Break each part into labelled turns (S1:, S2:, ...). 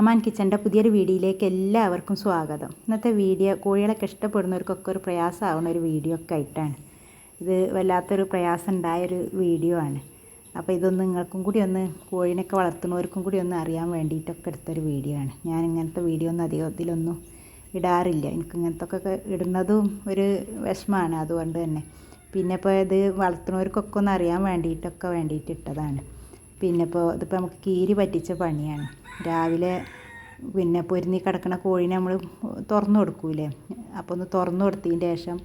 S1: അമാൻ കിച്ചന്റെ പുതിയൊരു വീഡിയോയിലേക്ക് എല്ലാവർക്കും സ്വാഗതം. ഇന്നത്തെ വീഡിയോ കോഴികളൊക്കെ ഇഷ്ടപ്പെടുന്നവർക്കൊക്കെ ഒരു പ്രയാസമാവുന്ന ഒരു വീഡിയോ ഒക്കെ ആയിട്ടാണ്. ഇത് വല്ലാത്തൊരു പ്രയാസം ഉണ്ടായൊരു വീഡിയോ ആണ്. അപ്പോൾ ഇതൊന്ന് നിങ്ങൾക്കും കൂടി ഒന്ന് കോഴിനൊക്കെ വളർത്തുന്നവർക്കും കൂടി ഒന്ന് അറിയാൻ വേണ്ടിയിട്ടൊക്കെ എടുത്തൊരു വീഡിയോ ആണ്. ഞാൻ ഇങ്ങനത്തെ വീഡിയോ ഒന്നും അധികം ഇതിലൊന്നും ഇടാറില്ല. എനിക്ക് ഇങ്ങനത്തെ ഒക്കെ ഇടുന്നതും ഒരു വിഷമമാണ്. അതുകൊണ്ട് തന്നെ. പിന്നെ ഇപ്പോൾ ഇത് വളർത്തുന്നവർക്കൊക്കെ ഒന്ന് അറിയാൻ വേണ്ടിയിട്ടൊക്കെ വേണ്ടിയിട്ട് ഇട്ടതാണ്. പിന്നെ ഇപ്പോൾ ഇതിപ്പോൾ നമുക്ക് കീരി പറ്റിച്ച പണിയാണ്. രാവിലെ പിന്നെ പൊരുന്നി കിടക്കണ കോഴിനെ നമ്മൾ തുറന്നു കൊടുക്കൂലേ? അപ്പോൾ ഒന്ന് തുറന്നു കൊടുത്തതിന് ശേഷം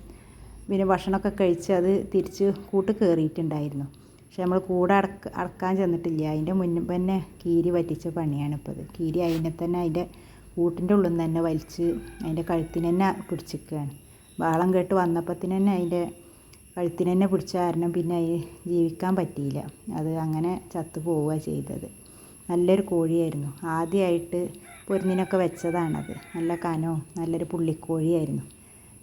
S1: പിന്നെ ഭക്ഷണമൊക്കെ കഴിച്ച് അത് തിരിച്ച് കൂട്ട് കയറിയിട്ടുണ്ടായിരുന്നു പക്ഷെ നമ്മൾ കൂടെ അടക്ക അടക്കാൻ ചെന്നിട്ടില്ല. അതിന്റെ മുൻപ് തന്നെ കീരി പറ്റിച്ച പണിയാണ് ഇപ്പോൾ ഇത്. കീരി അതിനെ തന്നെ അതിന്റെ കൂട്ടിന്റെ ഉള്ളിൽ നിന്ന് തന്നെ വലിച്ച് അതിന്റെ കഴുത്തിന് തന്നെ പിടിച്ചിരിക്കുകയാണ്. വാളം കേട്ട് വന്നപ്പത്തിന് തന്നെ അതിന്റെ കഴുത്തിന് തന്നെ പിടിച്ച കാരണം പിന്നെ ജീവിക്കാൻ പറ്റിയില്ല. അത് അങ്ങനെ ചത്തു പോവുക ചെയ്തത്. നല്ലൊരു കോഴിയായിരുന്നു. ആദ്യമായിട്ട് പൊരുന്നിനൊക്കെ വെച്ചതാണത്. നല്ല കനവും നല്ലൊരു പുള്ളിക്കോഴിയായിരുന്നു.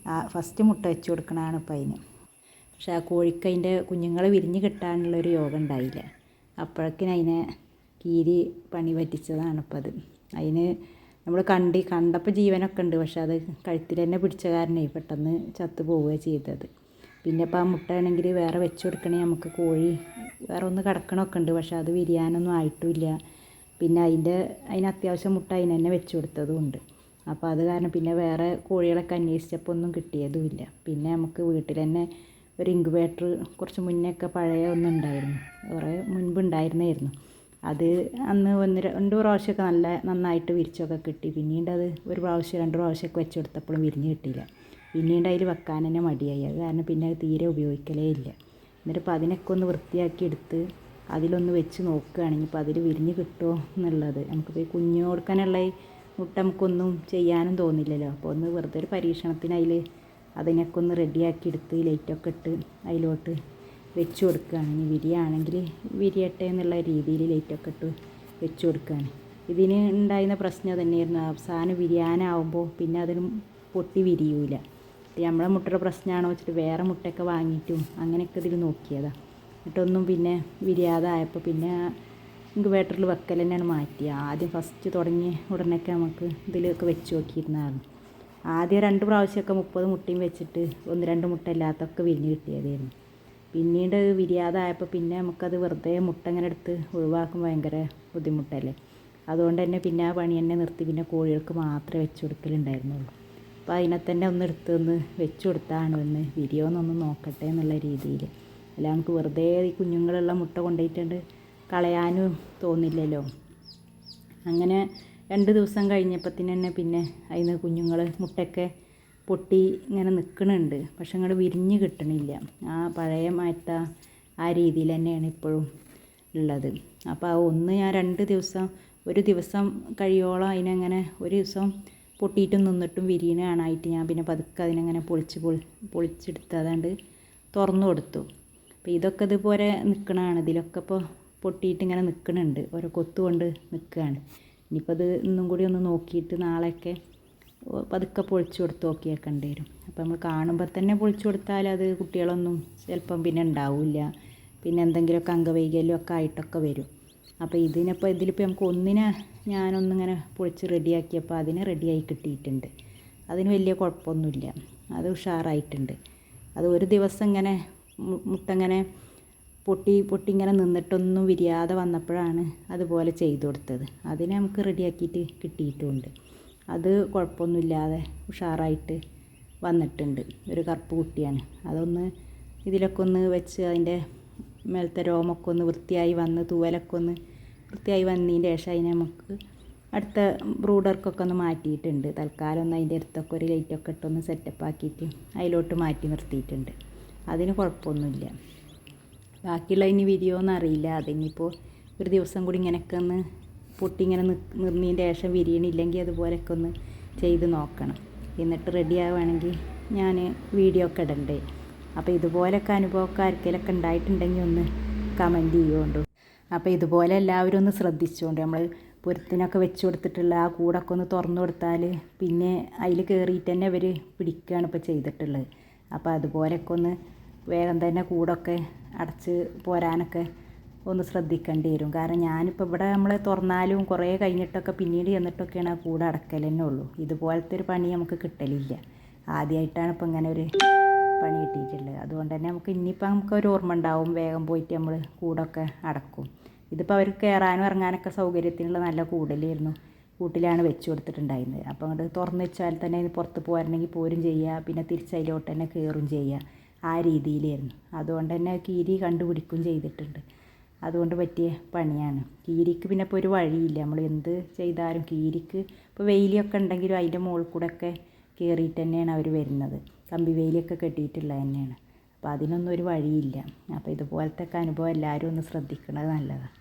S1: ആ ഫസ്റ്റ് മുട്ട വെച്ച് കൊടുക്കണതാണ് ഇപ്പം അതിന്. പക്ഷെ ആ കോഴിക്ക് അതിന്റെ കുഞ്ഞുങ്ങൾ വിരിഞ്ഞ് കിട്ടാനുള്ളൊരു യോഗം ഉണ്ടായില്ല. അപ്പോഴേക്കിന് അതിനെ കീരി പണി പറ്റിച്ചതാണ് ഇപ്പം അത്. അതിന് നമ്മൾ കണ്ടി കണ്ടപ്പോൾ ജീവനൊക്കെ ഉണ്ട്. പക്ഷെ അത് കഴുത്തിൽ തന്നെ പിടിച്ച കാരണേ പെട്ടെന്ന് ചത്തു പോവുക ചെയ്തത്. പിന്നെ ഇപ്പോൾ ആ മുട്ട ആണെങ്കിൽ വേറെ വെച്ച് കൊടുക്കണേ നമുക്ക് കോഴി വേറെ ഒന്ന് കിടക്കണമൊക്കെ ഉണ്ട്. പക്ഷേ അത് വിരിയാനൊന്നും ആയിട്ടുമില്ല. പിന്നെ അതിന്റെ അതിന് അത്യാവശ്യം മുട്ട അതിന് തന്നെ വെച്ച് കൊടുത്തതും ഉണ്ട്. അപ്പോൾ അത് കാരണം പിന്നെ വേറെ കോഴികളൊക്കെ അന്വേഷിച്ചപ്പോൾ ഒന്നും കിട്ടിയതുമില്ല. പിന്നെ നമുക്ക് വീട്ടിൽ തന്നെ ഒരു ഇൻക്യുബേറ്റർ കുറച്ച് മുന്നേ ഒക്കെ പഴയ ഒന്നുണ്ടായിരുന്നു കുറേ മുൻപ് ഉണ്ടായിരുന്നായിരുന്നു അത് അന്ന് ഒന്ന് രണ്ട് പ്രാവശ്യമൊക്കെ നല്ല നന്നായിട്ട് വിരിച്ചൊക്കെ കിട്ടി. പിന്നീട് അത് ഒരു പ്രാവശ്യം രണ്ട് പ്രാവശ്യമൊക്കെ വെച്ച് കൊടുത്തപ്പോഴും വിരിഞ്ഞ് കിട്ടിയില്ല. പിന്നീട് അതിൽ വെക്കാൻ തന്നെ മടിയായി. അത് കാരണം പിന്നെ അത് തീരെ ഉപയോഗിക്കലേ ഇല്ല. എന്നിട്ട് ഇപ്പോൾ അതിനൊക്കെ ഒന്ന് വൃത്തിയാക്കി എടുത്ത് അതിലൊന്ന് വെച്ച് നോക്കുകയാണെങ്കിൽ ഇപ്പോൾ അതിൽ വിരിഞ്ഞ് കിട്ടുമോ എന്നുള്ളത്. നമുക്കിപ്പോൾ ഈ കുഞ്ഞു കൊടുക്കാനുള്ള മുട്ട നമുക്കൊന്നും ചെയ്യാനും തോന്നില്ലല്ലോ. അപ്പോൾ ഒന്ന് വെറുതെ ഒരു പരീക്ഷണത്തിന് അതിൽ അതിനൊക്കെ ഒന്ന് റെഡിയാക്കി എടുത്ത് ലൈറ്റൊക്കെ ഇട്ട് അതിലോട്ട് വെച്ച് കൊടുക്കുകയാണ് ഇനി വിരിയാണെങ്കിൽ വിരിയട്ടെ എന്നുള്ള രീതിയിൽ ലൈറ്റൊക്കെ ഇട്ട് വെച്ച് കൊടുക്കുകയാണ്. ഇതിന് ഉണ്ടായിരുന്ന പ്രശ്നം തന്നെയായിരുന്നു അവസാനം വിരിയാനാവുമ്പോൾ പിന്നെ അതിന് പൊട്ടി വിരിയൂല. നമ്മളെ മുട്ടയുടെ പ്രശ്നമാണോ വെച്ചിട്ട് വേറെ മുട്ടയൊക്കെ വാങ്ങിയിട്ടും അങ്ങനെയൊക്കെ ഇതിൽ നോക്കിയതാണ് എന്നിട്ടൊന്നും പിന്നെ വിരിയാതായപ്പോൾ പിന്നെ ഇൻക്യുബേറ്ററിൽ വെക്കൽ തന്നെയാണ് മാറ്റിയത് ആദ്യം ഫസ്റ്റ് തുടങ്ങി ഉടനെയൊക്കെ നമുക്ക് ഇതിലൊക്കെ വെച്ച് നോക്കിയിരുന്നതാണ് ആദ്യം രണ്ട് പ്രാവശ്യമൊക്കെ മുപ്പത് മുട്ടയും വെച്ചിട്ട് ഒന്ന് രണ്ട് മുട്ട ഇല്ലാത്തൊക്കെ വിരിഞ്ഞ് കിട്ടിയതായിരുന്നു. പിന്നീട് വിരിയാതായപ്പോൾ പിന്നെ നമുക്കത് വെറുതെ മുട്ട ഇങ്ങനെ എടുത്ത് ഒഴിവാക്കും ഭയങ്കര ബുദ്ധിമുട്ടല്ലേ. അതുകൊണ്ട് തന്നെ പിന്നെ ആ പണി തന്നെ നിർത്തി. പിന്നെ കോഴികൾക്ക് മാത്രമേ വെച്ച് കൊടുക്കലുണ്ടായിരുന്നുള്ളൂ. അപ്പോൾ അതിനെ തന്നെ ഒന്ന് എടുത്ത് ഒന്ന് വെച്ച് കൊടുത്താണ് ഒന്ന് വിരിയോന്നൊന്ന് നോക്കട്ടെ എന്നുള്ള രീതിയിൽ. അല്ല നമുക്ക് വെറുതെ ഈ കുഞ്ഞുങ്ങളുള്ള മുട്ട കൊണ്ടുപോയിട്ടുണ്ട് കളയാനും തോന്നില്ലല്ലോ. അങ്ങനെ രണ്ട് ദിവസം കഴിഞ്ഞപ്പത്തിന് തന്നെ പിന്നെ അതിന് കുഞ്ഞുങ്ങൾ മുട്ടയൊക്കെ പൊട്ടി ഇങ്ങനെ നിൽക്കണുണ്ട് പക്ഷെ അങ്ങോട്ട് വിരിഞ്ഞ് കിട്ടണില്ല. ആ പഴയ മാറ്റ ആ രീതിയിൽ തന്നെയാണ് ഇപ്പോഴും ഉള്ളത്. അപ്പോൾ ആ ഒന്ന് ഞാൻ രണ്ട് ദിവസം ഒരു ദിവസം കഴിയോളം അതിനങ്ങനെ ഒരു ദിവസം പൊട്ടിയിട്ടും നിന്നിട്ടും വിരിയണ കാണായിട്ട് ഞാൻ പിന്നെ പതുക്കെ അതിനങ്ങനെ പൊളിച്ച് പൊളി പൊളിച്ചെടുത്ത് അതാണ്ട് തുറന്നു കൊടുത്തു. അപ്പോൾ ഇതൊക്കെ ഇതുപോലെ നിൽക്കണതാണ് ഇതിലൊക്കെ ഇപ്പോൾ പൊട്ടിയിട്ട് ഇങ്ങനെ നിൽക്കണുണ്ട് ഓരോ കൊത്തുകൊണ്ട് നിൽക്കുകയാണ് ഇനിയിപ്പോൾ അത് ഇന്നും കൂടി ഒന്ന് നോക്കിയിട്ട് നാളെയൊക്കെ പതുക്കെ പൊളിച്ചു കൊടുത്ത് നോക്കിയേക്കേണ്ടി വരും. അപ്പോൾ നമ്മൾ കാണുമ്പോൾ തന്നെ പൊളിച്ചു കൊടുത്താൽ അത് കുട്ടികളൊന്നും ചിലപ്പം പിന്നെ ഉണ്ടാവില്ല. പിന്നെ എന്തെങ്കിലുമൊക്കെ അംഗവൈകല്യമൊക്കെ ആയിട്ടൊക്കെ വരും. അപ്പോൾ ഇതിനിപ്പോൾ ഇതിലിപ്പോൾ നമുക്ക് ഒന്നിനെ ഞാനൊന്നിങ്ങനെ പൊളിച്ച് റെഡിയാക്കിയപ്പോൾ അതിനെ റെഡിയായി കിട്ടിയിട്ടുണ്ട്. അതിന് വലിയ കുഴപ്പമൊന്നുമില്ല. അത് ഉഷാറായിട്ടുണ്ട്. അത് ഒരു ദിവസം ഇങ്ങനെ മുട്ടങ്ങനെ പൊട്ടി പൊട്ടി ഇങ്ങനെ നിന്നിട്ടൊന്നും വിരിയാതെ വന്നപ്പോഴാണ് അതുപോലെ ചെയ്തു കൊടുത്തത്. അതിനെ നമുക്ക് റെഡിയാക്കിയിട്ട് കിട്ടിയിട്ടുമുണ്ട് അത് കുഴപ്പമൊന്നുമില്ലാതെ ഉഷാറായിട്ട് വന്നിട്ടുണ്ട്. ഒരു കറുപ്പ് കുട്ടിയാണ്. അതൊന്ന് ഇതിലൊക്കെ ഒന്ന് വെച്ച് അതിന്റെ മേലത്തെ രോമൊക്കെ ഒന്ന് വൃത്തിയായി വന്ന് തൂവലൊക്കെ ഒന്ന് വൃത്തിയായി വന്നതിന് ശേഷം അതിനെ നമുക്ക് അടുത്ത ബ്രൂഡർക്കൊക്കെ ഒന്ന് മാറ്റിയിട്ടുണ്ട്. തൽക്കാലം ഒന്ന് അതിന്റെ അടുത്തൊക്കെ ഒരു ലൈറ്റൊക്കെ ഇട്ടൊന്ന് സെറ്റപ്പ് ആക്കിയിട്ട് അതിലോട്ട് മാറ്റി നിർത്തിയിട്ടുണ്ട്. അതിന് കുഴപ്പമൊന്നുമില്ല. ബാക്കിയുള്ള ഇനി വിരിയോന്ന് അറിയില്ല. അതിനിപ്പോൾ ഒരു ദിവസം കൂടി ഇങ്ങനെയൊക്കെ ഒന്ന് പൊട്ടി ഇങ്ങനെ നിർന്നതിന്റെ ശേഷം വിരിയണില്ലെങ്കിൽ അതുപോലെയൊക്കെ ഒന്ന് ചെയ്ത് നോക്കണം. എന്നിട്ട് റെഡി ആവുകയാണെങ്കിൽ ഞാൻ വീഡിയോ ഒക്കെ ഇടണ്ടേ? അപ്പോൾ ഇതുപോലൊക്കെ ആർക്കെങ്കിലൊക്കെ ഉണ്ടായിട്ടുണ്ടെങ്കിൽ ഒന്ന് കമന്റ് ചെയ്യുകൊണ്ടു. അപ്പോൾ ഇതുപോലെ എല്ലാവരും ഒന്ന് ശ്രദ്ധിച്ചുകൊണ്ട് നമ്മൾ പൊരുത്തിനൊക്കെ വെച്ച് കൊടുത്തിട്ടുള്ള ആ കൂടൊക്കെ ഒന്ന് തുറന്നു കൊടുത്താൽ പിന്നെ അതിൽ കയറിയിട്ട് തന്നെ അവർ പിടിക്കുകയാണ് ഇപ്പോൾ ചെയ്തിട്ടുള്ളത്. അപ്പോൾ അതുപോലെയൊക്കെ ഒന്ന് വേഗം തന്നെ കൂടൊക്കെ അടച്ച് പോരാനൊക്കെ ഒന്ന് ശ്രദ്ധിക്കേണ്ടി വരും. കാരണം ഞാനിപ്പോൾ ഇവിടെ നമ്മൾ തുറന്നാലും കുറേ കഴിഞ്ഞിട്ടൊക്കെ പിന്നീട് ചെന്നിട്ടൊക്കെയാണ് ആ കൂട് അടക്കൽ തന്നെ ഉള്ളൂ. ഇതുപോലത്തെ ഒരു പണി നമുക്ക് കിട്ടലില്ല. ആദ്യമായിട്ടാണ് ഇപ്പോൾ ഇങ്ങനെ ഒരു പണി കിട്ടിയിട്ടുള്ളത് അതുകൊണ്ട് തന്നെ നമുക്ക് ഇനിയിപ്പോൾ നമുക്ക് ഒരു ഓർമ്മ ഉണ്ടാവും. വേഗം പോയിട്ട് നമ്മൾ കൂടൊക്കെ അടക്കും. ഇതിപ്പോൾ അവർക്ക് കയറാനും ഇറങ്ങാനൊക്കെ സൗകര്യത്തിനുള്ള നല്ല കൂടലായിരുന്നു. കൂട്ടിലാണ് വെച്ച് കൊടുത്തിട്ടുണ്ടായിരുന്നത്. അപ്പോൾ അങ്ങോട്ട് തുറന്ന് വെച്ചാൽ തന്നെ പുറത്ത് പോകാനുണ്ടെങ്കിൽ പോരും ചെയ്യുക പിന്നെ തിരിച്ചതിലോട്ട് തന്നെ കയറും ചെയ്യുക ആ രീതിയിലായിരുന്നു. അതുകൊണ്ട് തന്നെ കീരി കണ്ടുപിടിക്കും ചെയ്തിട്ടുണ്ട്. അതുകൊണ്ട് പറ്റിയ പണിയാണ്. കീരിക്ക് പിന്നെ ഇപ്പോൾ ഒരു വഴിയില്ല. നമ്മൾ എന്ത് ചെയ്താലും കീരിക്ക് ഇപ്പോൾ വെയിലൊക്കെ ഉണ്ടെങ്കിലും അതിന്റെ മുകളിൽ കൂടെ ഒക്കെ കയറിയിട്ട് തന്നെയാണ് അവർ വരുന്നത്. കമ്പി വേലിയൊക്കെ കെട്ടിയിട്ടുള്ളത് തന്നെയാണ്. അപ്പോൾ അതിനൊന്നും ഒരു വഴിയില്ല. അപ്പോൾ ഇതുപോലത്തെ ഒക്കെ അനുഭവം എല്ലാവരും ഒന്ന് ശ്രദ്ധിക്കുന്നത് നല്ലതാണ്.